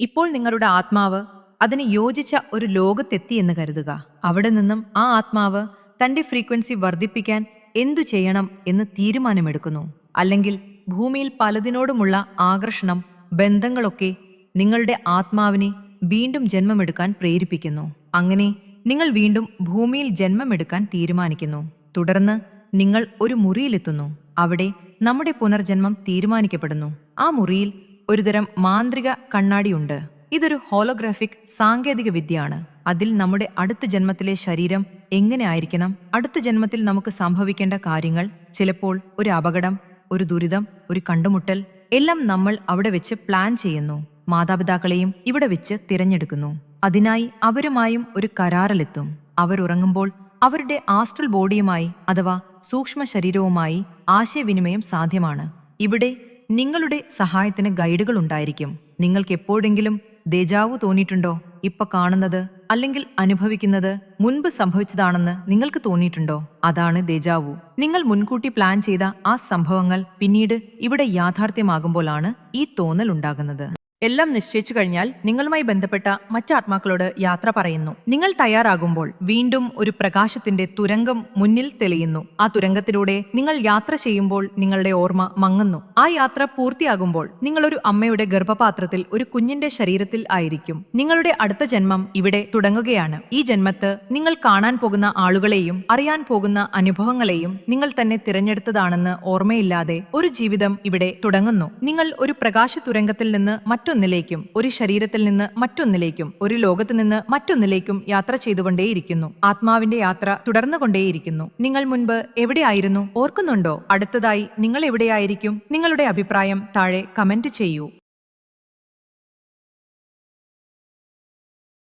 ഇപ്പോൾ നിങ്ങളുടെ ആത്മാവ് അതിന് യോജിച്ച ഒരു ലോകത്തെത്തി എന്ന് കരുതുക. അവിടെ നിന്നും ആ ആത്മാവ് തന്റെ ഫ്രീക്വൻസി വർദ്ധിപ്പിക്കാൻ എന്തു ചെയ്യണം എന്ന് തീരുമാനമെടുക്കുന്നു. അല്ലെങ്കിൽ ഭൂമിയിൽ പലതിനോടുമുള്ള ആകർഷണം ബന്ധങ്ങളൊക്കെ നിങ്ങളുടെ ആത്മാവിനെ വീണ്ടും ജന്മമെടുക്കാൻ പ്രേരിപ്പിക്കുന്നു. അങ്ങനെ നിങ്ങൾ വീണ്ടും ഭൂമിയിൽ ജന്മമെടുക്കാൻ തീരുമാനിക്കുന്നു. തുടർന്ന് നിങ്ങൾ ഒരു മുറിയിലെത്തുന്നു. അവിടെ നമ്മുടെ പുനർജന്മം തീരുമാനിക്കപ്പെടുന്നു. ആ മുറിയിൽ ഒരുതരം മാന്ത്രിക കണ്ണാടിയുണ്ട്. ഇതൊരു ഹോളോഗ്രാഫിക് സാങ്കേതിക വിദ്യയാണ് അതിൽ നമ്മുടെ അടുത്ത ജന്മത്തിലെ ശരീരം എങ്ങനെ ആയിരിക്കണം? അടുത്ത ജന്മത്തിൽ നമുക്ക് സംഭവിക്കേണ്ട കാര്യങ്ങൾ ചിലപ്പോൾ ഒരു അപകടം ഒരു ദുരിതം ഒരു കണ്ടുമുട്ടൽ എല്ലാം നമ്മൾ അവിടെ വെച്ച് പ്ലാൻ ചെയ്യുന്നു. മാതാപിതാക്കളെയും ഇവിടെ വെച്ച് തിരഞ്ഞെടുക്കുന്നു. അതിനായി അവരുമായും ഒരു കരാറിലെത്തും. അവരുറങ്ങുമ്പോൾ അവരുടെ ആസ്ട്രൽ ബോഡിയുമായി അഥവാ സൂക്ഷ്മ ശരീരവുമായി ആശയവിനിമയം സാധ്യമാണ്. ഇവിടെ നിങ്ങളുടെ സഹായത്തിന് ഗൈഡുകൾ ഉണ്ടായിരിക്കും. നിങ്ങൾക്ക് എപ്പോഴെങ്കിലും ദേജാവു തോന്നിയിട്ടുണ്ടോ? ഇപ്പൊ കാണുന്നത് അല്ലെങ്കിൽ അനുഭവിക്കുന്നത് മുൻപ് സംഭവിച്ചതാണെന്ന് നിങ്ങൾക്ക് തോന്നിയിട്ടുണ്ടോ? അതാണ് ദേജാവു. നിങ്ങൾ മുൻകൂട്ടി പ്ലാൻ ചെയ്ത ആ സംഭവങ്ങൾ പിന്നീട് ഇവിടെ യാഥാർത്ഥ്യമാകുമ്പോഴാണ് ഈ തോന്നൽ ഉണ്ടാകുന്നത്. എല്ലാം നിശ്ചയിച്ചു കഴിഞ്ഞാൽ നിങ്ങളുമായി ബന്ധപ്പെട്ട മറ്റാത്മാക്കളോട് യാത്ര പറയുന്നു. നിങ്ങൾ തയ്യാറാകുമ്പോൾ വീണ്ടും ഒരു പ്രകാശത്തിന്റെ തുരങ്കം മുന്നിൽ തെളിയുന്നു. ആ തുരങ്കത്തിലൂടെ നിങ്ങൾ യാത്ര ചെയ്യുമ്പോൾ നിങ്ങളുടെ ഓർമ്മ മങ്ങുന്നു. ആ യാത്ര പൂർത്തിയാകുമ്പോൾ നിങ്ങളൊരു അമ്മയുടെ ഗർഭപാത്രത്തിൽ ഒരു കുഞ്ഞിന്റെ ശരീരത്തിൽ ആയിരിക്കും. നിങ്ങളുടെ അടുത്ത ജന്മം ഇവിടെ തുടങ്ങുകയാണ്. ഈ ജന്മത്ത് നിങ്ങൾ കാണാൻ പോകുന്ന ആളുകളെയും അറിയാൻ പോകുന്ന അനുഭവങ്ങളെയും നിങ്ങൾ തന്നെ തിരഞ്ഞെടുത്തതാണെന്ന് ഓർമ്മയില്ലാതെ ഒരു ജീവിതം ഇവിടെ തുടങ്ങുന്നു. നിങ്ങൾ ഒരു പ്രകാശ തുരങ്കത്തിൽ നിന്ന് മറ്റൊന്നിലേക്കും ഒരു ശരീരത്തിൽ നിന്ന് മറ്റൊന്നിലേക്കും ഒരു ലോകത്ത് നിന്ന് മറ്റൊന്നിലേക്കും യാത്ര ചെയ്തുകൊണ്ടേയിരിക്കുന്നു. ആത്മാവിന്റെ യാത്ര തുടർന്നുകൊണ്ടേയിരിക്കുന്നു. നിങ്ങൾ മുൻപ് എവിടെയായിരുന്നു? ഓർക്കുന്നുണ്ടോ? അടുത്തതായി നിങ്ങൾ എവിടെയായിരിക്കും? നിങ്ങളുടെ അഭിപ്രായം താഴെ കമന്റ് ചെയ്യൂ.